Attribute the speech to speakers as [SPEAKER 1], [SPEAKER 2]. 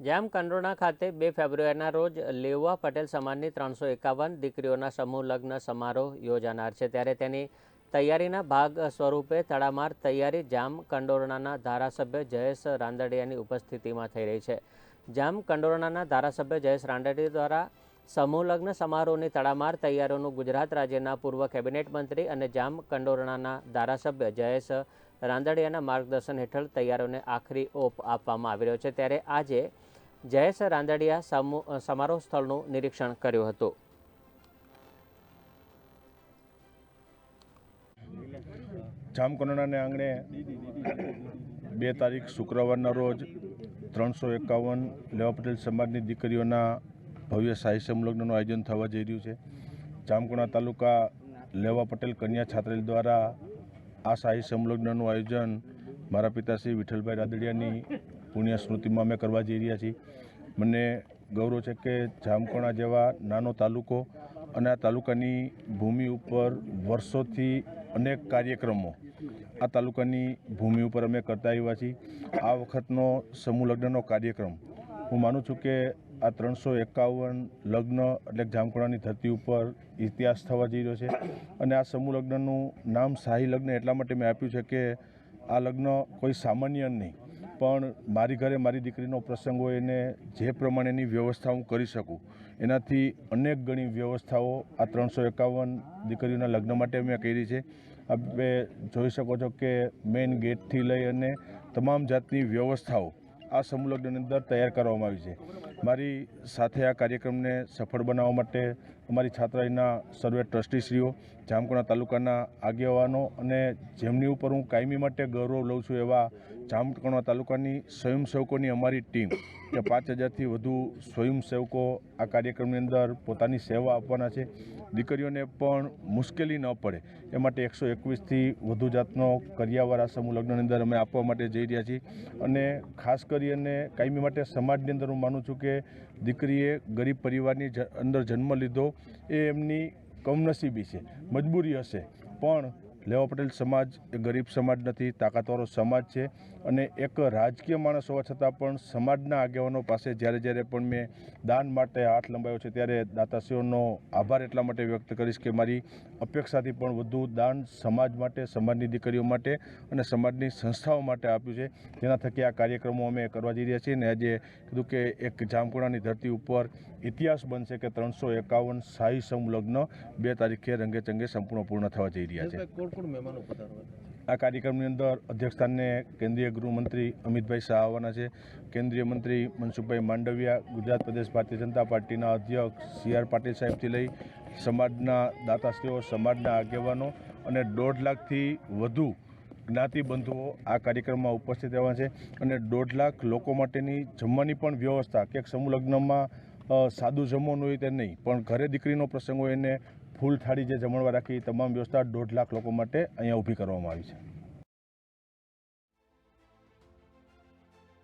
[SPEAKER 1] જામ કંડોરણા ખાતે બે ફેબ્રુઆરીના રોજ લેવા પટેલ સમાજની ત્રણસો એકાવન દીકરીઓના સમૂહ લગ્ન સમારોહ યોજાનાર છે, ત્યારે તેની તૈયારીના ભાગ સ્વરૂપે તડામાર તૈયારી જામ કંડોરણાના ધારાસભ્ય જયેશ રાંદડિયાની ઉપસ્થિતિમાં થઈ રહી છે. જામ કંડોરણાના ધારાસભ્ય જયેશ રાંદડિયા દ્વારા સમૂહ લગ્ન સમારોહની તડામાર તૈયારીઓનું ગુજરાત રાજ્યના પૂર્વ કેબિનેટ મંત્રી અને જામ કંડોરણાના ધારાસભ્ય જયેશ રાંદડિયાના માર્ગદર્શન હેઠળ તૈયારીઓને આખરી ઓપ આપવામાં આવી રહ્યો છે. ત્યારે આજે જયેશ રાંદડિયા સમારોહ સ્થળનું નિરીક્ષણ કર્યું હતું.
[SPEAKER 2] જામકંડોરણાને આંગણે બે તારીખ શુક્રવારના રોજ ત્રણસો એકાવન લેવા પટેલ સમાજની દીકરીઓના ભવ્ય શાહી સંલગ્નનું આયોજન થવા જઈ રહ્યું છે. જામકંડોરણા તાલુકા લેવા પટેલ કન્યા છાત્રાલય દ્વારા આ શાહી સંલગ્નનું આયોજન મારા પિતાશ્રી વિઠ્ઠલભાઈ રાદડિયાની પુણ્ય સ્મૃતિમાં અમે કરવા જઈ રહ્યા છીએ. મને ગૌરવ છે કે જામકોણા જેવા નાનો તાલુકો અને આ તાલુકાની ભૂમિ ઉપર વર્ષોથી અનેક કાર્યક્રમો આ તાલુકાની ભૂમિ ઉપર અમે કરતા આવ્યા છીએ. આ વખતનો સમૂહ લગ્નનો કાર્યક્રમ. હું માનું છું કે આ ત્રણસો એકાવન લગ્ન એટલે જામકોણાની ધરતી ઉપર ઇતિહાસ થવા જઈ રહ્યો છે. અને આ સમૂહ લગ્નનું નામ શાહી લગ્ન એટલા માટે મેં આપ્યું છે કે આ લગ્ન કોઈ સામાન્ય નહીં. પણ મારી ઘરે મારી દીકરીનો પ્રસંગ હોય એને જે પ્રમાણેની વ્યવસ્થા હું કરી શકું, એનાથી અનેક ગણી વ્યવસ્થાઓ આ ત્રણસો એકાવન દીકરીઓના લગ્ન માટે મેં કરી છે. આપણે જોઈ શકો છો કે મેઇન ગેટથી લઈ અને તમામ જાતની વ્યવસ્થાઓ આ સમૂહ લગ્નની અંદર તૈયાર કરવામાં આવી છે. મારી સાથે આ કાર્યક્રમને સફળ બનાવવા માટે અમારી છાત્રાલયના સર્વે ટ્રસ્ટીશ્રીઓ જામકણા તાલુકાના આગેવાનો અને જેમની ઉપર હું કાયમી માટે ગૌરવ લઉં છું એવા જામકણા તાલુકાની સ્વયંસેવકોની અમારી ટીમ કે પાંચ હજારથી વધુ સ્વયંસેવકો આ કાર્યક્રમની અંદર પોતાની સેવા આપવાના છે. દીકરીઓને પણ મુશ્કેલી ન પડે. એ માટે એકસો એકવીસથી વધુ જાતનો કરિયાવર આ સમૂહ લગ્નની અંદર અમે આપવા માટે જઈ રહ્યા છીએ. અને ખાસ કરી અને કાયમી માટે સમાજની અંદર હું માનું છું કે દીકરીએ ગરીબ પરિવારની અંદર જન્મ લીધો એ એમની કમનસીબી છે. મજબૂરી હશે. પણ લેવા પટેલ સમાજ એ ગરીબ સમાજ નથી, તાકાતવાળો સમાજ છે અને એક રાજકીય માણસ હોવા છતાં પણ સમાજના આગેવાનો પાસે જ્યારે જ્યારે પણ મેં દાન માટે હાથ લંબાયો છે ત્યારે દાતાશ્રીઓનો આભાર એટલા માટે વ્યક્ત કરીશ કે મારી અપેક્ષાથી પણ વધુ દાન સમાજ માટે, સમાજની દીકરીઓ માટે અને સમાજની સંસ્થાઓ માટે આપ્યું છે. જેના થકી આ કાર્યક્રમો અમે કરવા જઈ રહ્યા છીએ અને આજે કીધું કે એક જામકુડાની ધરતી ઉપર ઇતિહાસ બનશે કે ત્રણસો એકાવન શાહી સમલગ્ન બે તારીખે રંગે ચંગે સંપૂર્ણ પૂર્ણ થવા જઈ રહ્યા છે. આ કાર્યક્રમની અંદર અધ્યક્ષસ્થાનને કેન્દ્રીય ગૃહમંત્રી અમિતભાઈ શાહ આવવાના છે. કેન્દ્રીય મંત્રી મનસુખભાઈ માંડવિયા ગુજરાત પ્રદેશ ભારતીય જનતા પાર્ટીના અધ્યક્ષ સી આર પાટીલ સાહેબથી લઈ સમાજના દાતાશ્રીઓ સમાજના આગેવાનો અને દોઢ લાખથી વધુ જ્ઞાતિબંધુઓ આ કાર્યક્રમમાં ઉપસ્થિત રહેવા છે. અને દોઢ લાખ લોકો માટેની જમવાની પણ વ્યવસ્થા કે સમૂહ લગ્નમાં સાદું જમવાનું હોય તે નહીં. પણ ઘરે દીકરીનો પ્રસંગ હોય એને ફૂલ થાળી જે જમણવા રાખી તમામ વ્યવસ્થા દોઢ લાખ લોકો માટે અહીંયા ઊભી કરવામાં આવી છે.